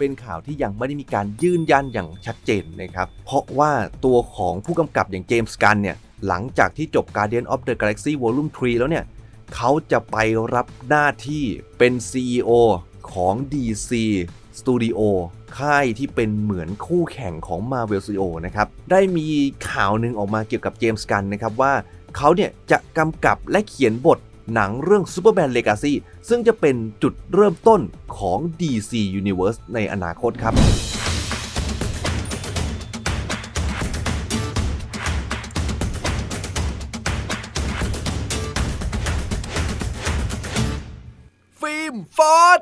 เป็นข่าวที่ยังไม่ได้มีการยืนยันอย่างชัดเจนนะครับ เพราะว่าตัวของผู้กำกับอย่างเจมส์กันเนี่ย หลังจากที่จบ Guardian of the Galaxy Volume 3 แล้วเนี่ย เขาจะไปรับหน้าที่เป็น CEO ของ DC Studio ค่ายที่เป็นเหมือนคู่แข่งของ Marvel Studio นะครับ ได้มีข่าวหนึ่งออกมาเกี่ยวกับเจมส์กันนะครับว่าเขาเนี่ยจะกำกับและเขียนบท หนังเรื่อง Superman Legacy ซึ่งจะเป็นจุดเริ่มต้นของ DC Universe ในอนาคตครับฟิล์มฟอร์ด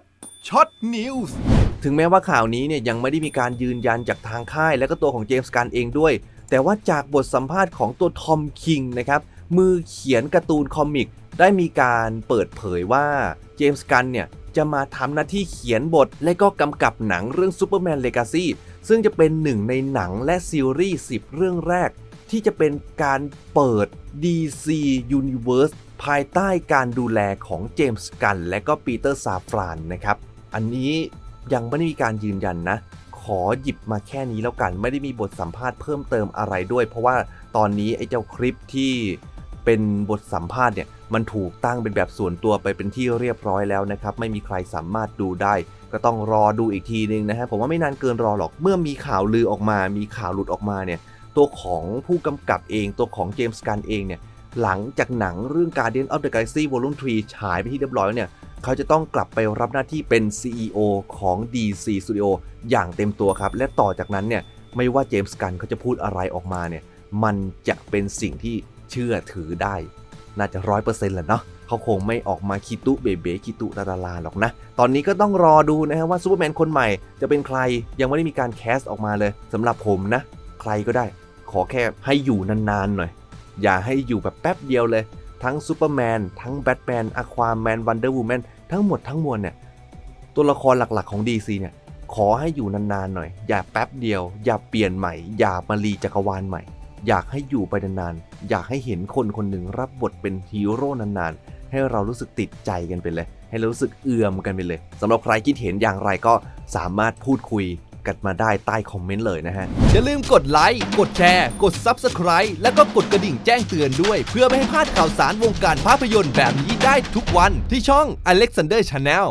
ช็อตนิวส์ถึงแม้ว่าข่าวนี้เนี่ยยังไม่ได้มีการยืนยันจากทางค่ายและก็ตัวของเจมส์กันเองด้วย แต่ว่าจากบทสัมภาษณ์ของตัวทอมคิงนะครับ มือเขียนการ์ตูนคอมิกได้มีการเปิดเผยว่าเจมส์กันเนี่ยจะมาทำหน้าที่เขียนบท และก็กำกับหนังเรื่อง Superman Legacy ซึ่งจะเป็นหนึ่งในหนังและซีรีส์ 10 เรื่องแรก ที่จะเป็นการเปิด DC Universe ภายใต้การดูแลของเจมส์กันและก็ปีเตอร์ซาฟรานนะครับ อันนี้ยังไม่ได้มีการยืนยันนะ ขอหยิบมาแค่นี้แล้วกัน ไม่ได้มีบทสัมภาษณ์เพิ่มเติมอะไรด้วย เพราะว่าตอนนี้ไอ้เจ้าคลิปที่ เป็นบทสัมภาษณ์เนี่ยมันถูกตั้งเป็นแบบส่วนตัวไปเป็นที่เรียบร้อยแล้วนะครับ ไม่มีใครสามารถดูได้ ก็ต้องรอดูอีกทีนึงนะฮะผมว่าไม่นานเกินรอหรอกเมื่อมีข่าวลือออกมา มีข่าวหลุดออกมาเนี่ยตัวของผู้กำกับเองตัวของเจมส์กันเองเนี่ยหลังจากหนังเรื่อง Guardian of the Galaxy Volume 3 ฉายไปที่เรียบร้อยเนี่ยเขาจะต้องกลับไปรับหน้าที่เป็น CEO ของ DC Studio อย่างเต็มตัวครับ และต่อจากนั้นเนี่ยไม่ว่าเจมส์กันเขาจะพูดอะไรออกมาเนี่ยมันจะเป็นสิ่งที่ เชื่อถือได้ น่าจะร้อยเปอร์เซ็นต์แหละเนาะเขาคงไม่ออกมาคิตุเบเบคิตุตาดาลาหรอกนะ ตอนนี้ก็ต้องรอดูนะฮะว่าซูเปอร์แมนคนใหม่จะเป็นใครยังไม่ได้มีการแคสออกมาเลยสำหรับผมนะ ใครก็ได้ ขอแค่ให้อยู่นานๆหน่อย อย่าให้อยู่แบบแป๊บเดียวเลย ทั้งซูเปอร์แมนทั้งแบทแมนอะควาแมนวันเดอร์วูแมนทั้งหมดทั้งมวลเนี่ยตัวละครหลักๆของ DC เนี่ยขอให้อยู่นานๆหน่อย อย่าแป๊บเดียว อย่าเปลี่ยนใหม่ อย่ามารีจักรวาลใหม่ อยากให้อยู่ไปนานๆ อยากให้เห็นคนคนหนึ่งรับบทเป็นฮีโร่นานๆ ให้เรารู้สึกติดใจกันไปเลย ให้เรารู้สึกเอื่อมกันไปเลยสำหรับใครคิดเห็นอย่างไรก็สามารถพูดคุยกันมาได้ใต้คอมเมนต์เลยนะฮะ อย่าลืมกดไลค์ กดแชร์ กด Subscribe แล้วก็กดกระดิ่งแจ้งเตือนด้วย เพื่อไม่ให้พลาดข่าวสารวงการภาพยนตร์แบบนี้ได้ทุกวันที่ช่อง Alexander Channel